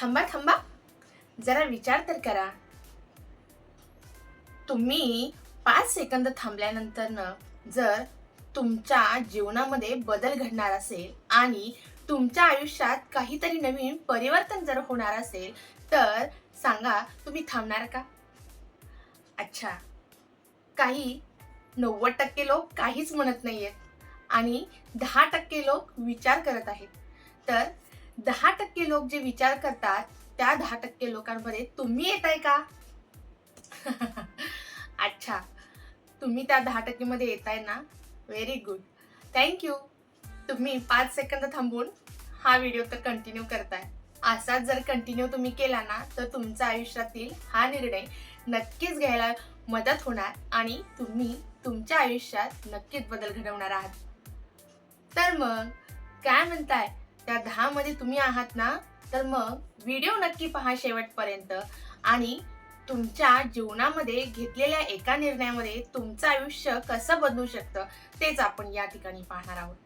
थांबा थांबा. जरा विचार तर करा. तुम्ही पाच सेकंद थांबल्यानंतर जर तुमच्या जीवनामध्ये बदल घडणार असेल आणि तुमच्या आयुष्यात काहीतरी नवीन परिवर्तन जर होणार असेल तर सांगा तुम्ही थांबणार का? अच्छा. काही नव्वद टक्के लोक काहीच म्हणत नाही आहेत आणि दहा टक्के लोक विचार करत आहेत. तर दहा टक्के लोक जे विचार करतात त्या दहा टक्के लोकांमध्ये तुम्ही येत आहे का? अच्छा. तुम्ही त्या दहा टक्केमध्ये येत आहे ना व्हेरी गुड थँक्यू तुम्ही पाच सेकंद थांबून हा व्हिडिओ तर कंटिन्यू करताय. असाच जर कंटिन्यू तुम्ही केला ना तर तुमच्या आयुष्यातील हा निर्णय नक्कीच घ्यायला मदत होणार आणि तुम्ही तुमच्या आयुष्यात नक्कीच बदल घडवणार आहात. तर मग काय म्हणताय? त्या दहा मध्ये तुम्ही आहात ना तर मग व्हिडिओ नक्की पहा शेवटपर्यंत. आणि तुमच्या जीवनामध्ये घेतलेल्या एका निर्णयामध्ये तुमचं आयुष्य कसं बदलू शकतं तेच आपण या ठिकाणी पाहणार आहोत.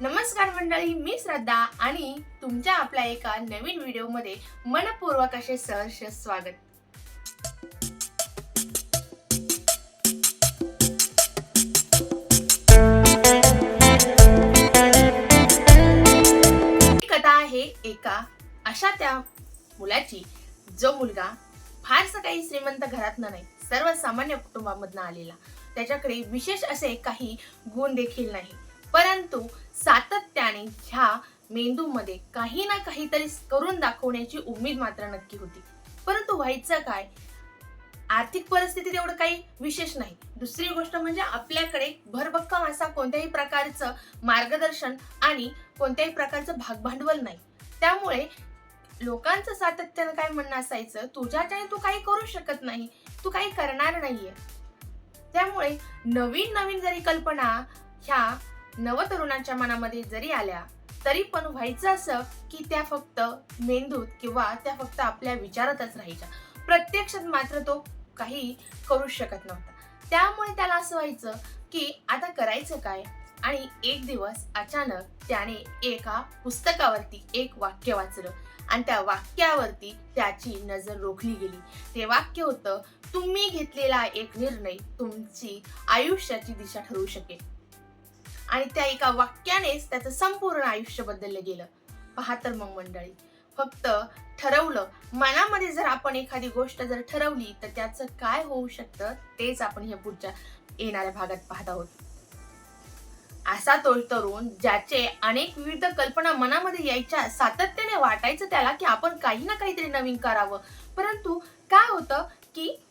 नमस्कार मंडळी मी श्रद्धा आणि तुमच्या आपल्या एका नवीन व्हिडिओमध्ये मनपूर्वक असे सहर्ष स्वागत. एका अशा त्या मुलाची जो मुलगा फारसं काही श्रीमंत घरातनं नाही सर्वसामान्य कुटुंबामधनं आलेला. त्याच्याकडे विशेष असे काही गुण देखील नाही. परंतु सातत्याने ह्या मेंदूमध्ये काही ना काहीतरी करून दाखवण्याची उमेद मात्र नक्की होती. परंतु व्हायचं काय? आर्थिक परिस्थितीत एवढं काही विशेष नाही. दुसरी गोष्ट म्हणजे आपल्याकडे भरभक्कम असा कोणत्याही प्रकारचं मार्गदर्शन आणि कोणत्याही प्रकारचं भागभांडवल नाही. त्यामुळे लोकांचं सातत्यानं काय म्हणणं असायचं तुझ्याच्याने तू काही करू शकत नाही तू काही करणार नाहीये. त्यामुळे नवीन नवीन जरी कल्पना ह्या नवतरुणांच्या मनामध्ये जरी आल्या तरी पण व्हायचं असं की त्या फक्त मेंदूत किंवा त्या फक्त आपल्या विचारातच राहायच्या. प्रत्यक्षात मात्र तो काही करू शकत नव्हता. त्यामुळे त्याला असं व्हायचं की आता करायचं काय? आणि एक दिवस अचानक त्याने एका पुस्तकावरती एक वाक्य वाचलं. आणि त्या वाक्यावरती त्याची नजर रोखली गेली. ते वाक्य होतं तुम्ही घेतलेला एक निर्णय तुमची आयुष्याची दिशा ठरवू शकेल. आणि त्या एका वाक्यानेच त्याचं संपूर्ण आयुष्य बदललं गेलं. पहा तर मग मंडळी फक्त ठरवलं मनामध्ये जर आपण एखादी गोष्ट जर ठरवली तर त्याचं काय होऊ शकतं तेच आपण ह्या पुढच्या येणाऱ्या भागात पाहत आहोत. असा तो तरुण ज्याचे अनेक विविध कल्पना मनामध्ये यायच्या सातत्याने वाटायचं त्याला की आपण काही ना काहीतरी नवीन करावं. परंतु काय होतं की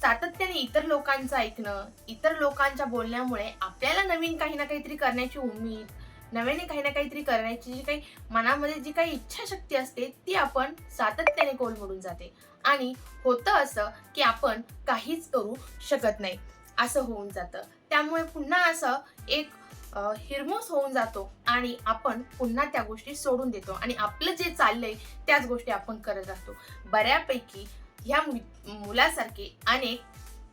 सातत्याने इतर लोकांचं ऐकणं इतर लोकांच्या बोलण्यामुळे आपल्याला नवीन काही ना काहीतरी करण्याची उमेद नव्याने काही ना काहीतरी करण्याची जी काही मनामध्ये जी काही इच्छाशक्ती असते ती आपण सातत्याने कोलमडून जाते. आणि होतं असं की आपण काहीच करू शकत नाही. असं होऊन जातं. त्यामुळे पुन्हा असं एक हिरमोस होऊन जातो आणि आपण पुन्हा त्या गोष्टी सोडून देतो आणि आपलं जे चाललंय त्याच गोष्टी आपण करत असतो. बऱ्यापैकी ह्या मु- मुलासारखे अनेक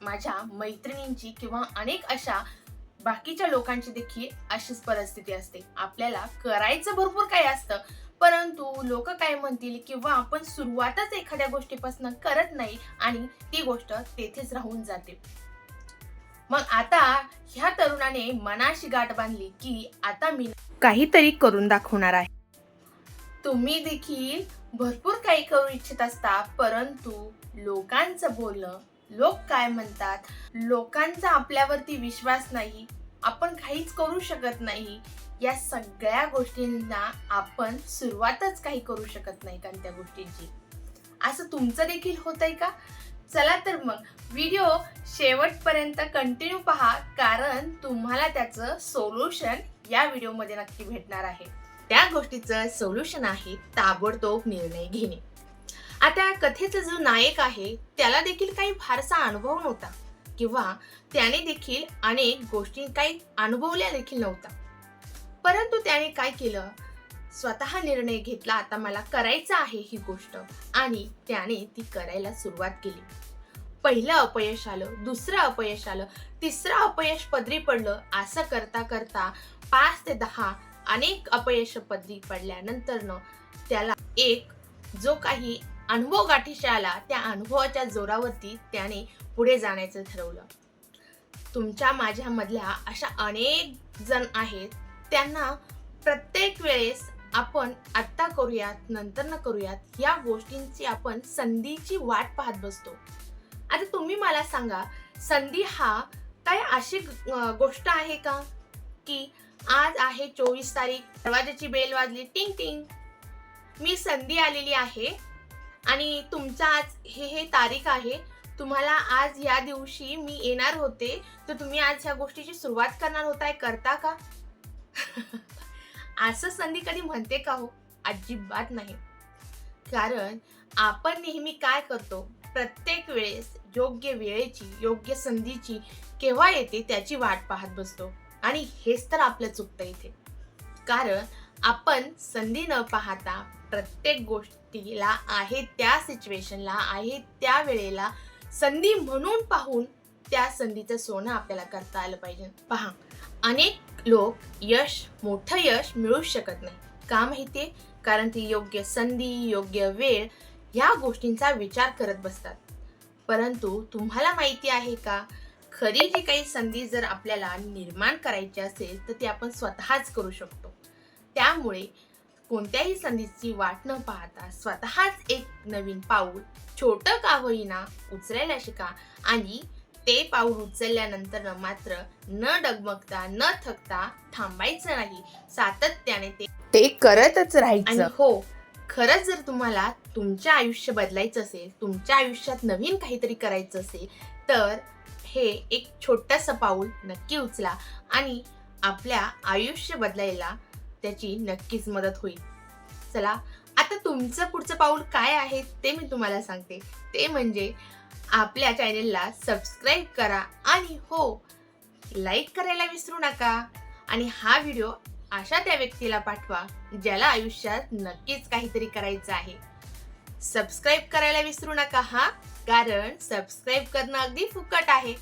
माझ्या मैत्रिणींची किंवा अनेक अशा बाकीच्या लोकांची देखील अशीच परिस्थिती असते. आपल्याला करायचं भरपूर काही असतं परंतु लोक काय म्हणतील किंवा आपण सुरुवातच एखाद्या गोष्टीपासून करत नाही आणि ती गोष्ट तेथेच राहून जाते. मग आता ह्या तरुणाने मनाशी गाठ बांधली की आता मी काहीतरी करून दाखवणार आहे. तुम्ही देखील भरपूर काही करू इच्छित असता परंतु लोकांचं बोलणं लोक काय म्हणतात लोकांचा आपल्यावरती विश्वास नाही आपण काहीच करू शकत नाही या सगळ्या गोष्टींना आपण सुरुवातच काही करू शकत नाही कारण त्या गोष्टींची? असं तुमचं देखील होत आहे का? चला तर मग व्हिडिओ शेवटपर्यंत कंटिन्यू पहा कारण तुम्हाला त्याचं सोल्युशन या व्हिडिओमध्ये नक्की भेटणार आहे. त्या गोष्टीचं सोल्युशन आहे ताबडतोब निर्णय घेणे. आता कथेचा जो नायक आहे त्याला देखील काही फारसा अनुभव नव्हता किंवा त्याने देखील अनेक गोष्टी काही अनुभवल्या देखील नव्हता परंतु त्याने काय केलं? स्वतः निर्णय घेतला आता मला करायचं आहे ही गोष्ट. आणि त्याने ती करायला सुरुवात केली. पहिलं अपयश आलं दुसरं अपयश आलं तिसरं अपयश पदरी पडलं. असं करता करता पाच ते दहा अनेक अपयश पदरी पडल्यानंतरनं त्याला एक जो काही अनुभव गाठीशी आला त्या अनुभवाच्या जोरावरती त्याने पुढे जाण्याचं ठरवलं. तुमच्या माझ्यामधल्या अशा अनेक जण आहेत त्यांना प्रत्येक वेळेस आपण आत्ता करूयात नंतर न करूयात या गोष्टींची आपण संधीची वाट पाहत बसतो. आता तुम्ही मला सांगा संधी हा काय अशी गोष्ट आहे का? की आज आहे चोवीस तारीख दरवाजाची बेल वाजली टिंग टिंग. मी संधी आलेली आहे आणि तुमचा आज हे हे तारीख आहे. तुम्हाला आज या दिवशी मी येणार होते. तर तुम्ही आज ह्या गोष्टीची सुरुवात करणार होताय करता का? असं संधी कधी म्हणते का हो? अजिबात नाही. कारण आपण नेहमी काय करतो? प्रत्येक वेळेस योग्य वेळेची योग्य संधीची केव्हा येते त्याची वाट पाहत बसतो. आणि हेच तर आपलं चुकतं इथे. कारण आपण संधी न पाहता प्रत्येक गोष्टीला आहे त्या सिच्युएशनला आहे त्या वेळेला संधी म्हणून पाहून त्या संधीचं सोनं आपल्याला करता आलं पाहिजे. पहा अनेक लोक यश मोठं यश मिळू शकत नाही. का माहितीये? कारण ती योग्य संधी योग्य वेळ ह्या गोष्टींचा विचार करत बसतात. परंतु तुम्हाला माहिती आहे का? खरी जी काही संधी जर आपल्याला निर्माण करायची असेल तर ती आपण स्वतःच करू शकतो. त्यामुळे कोणत्याही संधीची वाट न पाहता स्वतःच एक नवीन पाऊल छोटं का होईना उचलायला शिका आणि ते पाऊल उचलल्यानंतर मात्र न डगमगता न थकता थांबायचं नाही. सातत्याने ते ते करतच राहायचं. हो खरंच जर तुम्हाला तुमचं आयुष्य बदलायचं असेल तुमच्या आयुष्यात नवीन काहीतरी करायचं असेल तर हे एक छोटंसं पाऊल नक्की उचला आणि आपल्या आयुष्य बदलायला त्याची नक्कीच मदत होईल. चला आता तुमचं पुढचं पाऊल काय आहे ते मी तुम्हाला सांगते. ते म्हणजे आपल्या चॅनेलला सबस्क्राईब करा आणि हो लाईक करायला विसरू नका. आणि हा व्हिडिओ अशा त्या व्यक्तीला पाठवा ज्याला आयुष्यात नक्कीच काहीतरी करायचं आहे. सबस्क्राईब करायला विसरू नका हा कारण सबस्क्राईब करणं अगदी फुकट आहे.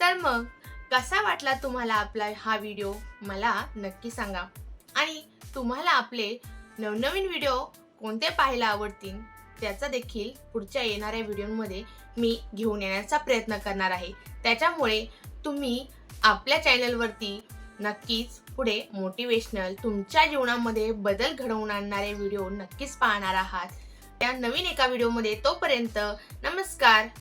तर मग कसा वाटला तुम्हाला आपला हा व्हिडिओ? मला नक्की सांगा. आणि तुम्हाला आपले नवनवीन व्हिडिओ कोणते पाहायला आवडतील? त्याचा देखील पुढच्या येणाऱ्या व्हिडिओमध्ये मी घेऊन येण्याचा प्रयत्न करणार आहे. त्याच्यामुळे तुम्ही आपल्या चॅनलवरती नक्कीच पुढे मोटिवेशनल तुमच्या जीवनामध्ये बदल घडवून आणणारे व्हिडिओ नक्कीच पाहणार आहात. त्या नवीन एका व्हिडिओमध्ये तोपर्यंत नमस्कार.